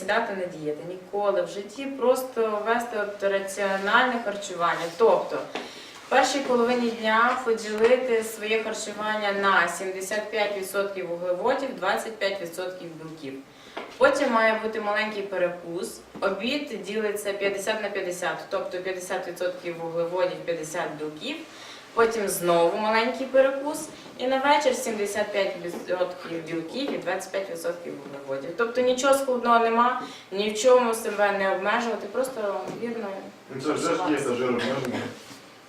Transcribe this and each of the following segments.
сідати на дієти. Ніколи в житті просто вести от раціональне харчування. Тобто в першій половині дня поділити своє харчування на 75% вуглеводів, 25% білків. Потім має бути маленький перекус. Обід ділиться 50 на 50, тобто 50% вуглеводів, 50 білків. Потім знову маленький перекус. І на вечір 75% білків і 25% вуглеводів. Тобто нічого складного нема, ні в чому себе не обмежувати, просто вірно. Ну, Це ж теж дієта жирообмеження.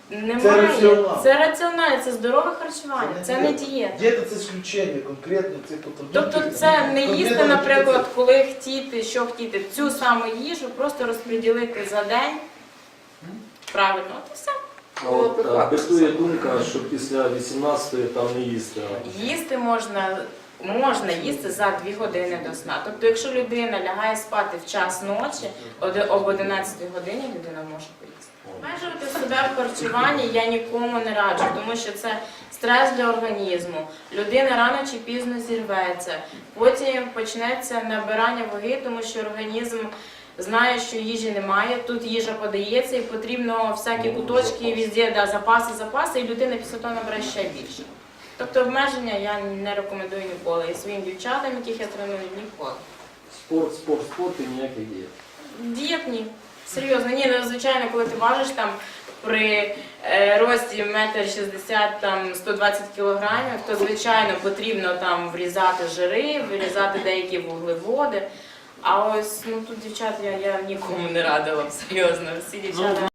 Немає. Це раціонал. Це раціональне, це здорове харчування, це не дієта. Дієта це ісключення конкретно цих продуктів. Тобто це не їсти, наприклад, коли хотіти, що хотіти, цю саму їжу просто розподілити за день. Правильно, от і все. А от а, думка, що після 18-ї там не їсти. Їсти можна, можна їсти за 2 години до сна. Тобто, якщо людина лягає спати в час ночі, об 11 годині людина може поїсти. Обмежувати себе в харчуванні я нікому не раджу, тому що це стрес для організму. Людина рано чи пізно зірветься. Потім почнеться набирання ваги, тому що організм знає, що їжі немає. Тут їжа подається, і потрібно всякі куточки, везде, да, запаси, запаси, і людина після того набере ще більше. Тобто обмеження я не рекомендую ніколи. І своїм дівчатам, яких я треную, ніколи. Спорт, спорт, спорт і ніяких дієт. Дієт ні. Серйозно, ні, ну звичайно, коли ти важиш там при е, рості метр шістдесят, там 120 кілограмів, то звичайно потрібно там врізати жири, вирізати деякі вуглеводи. А ось ну тут дівчат я, я нікому не радила б серйозно. Всі дівчата.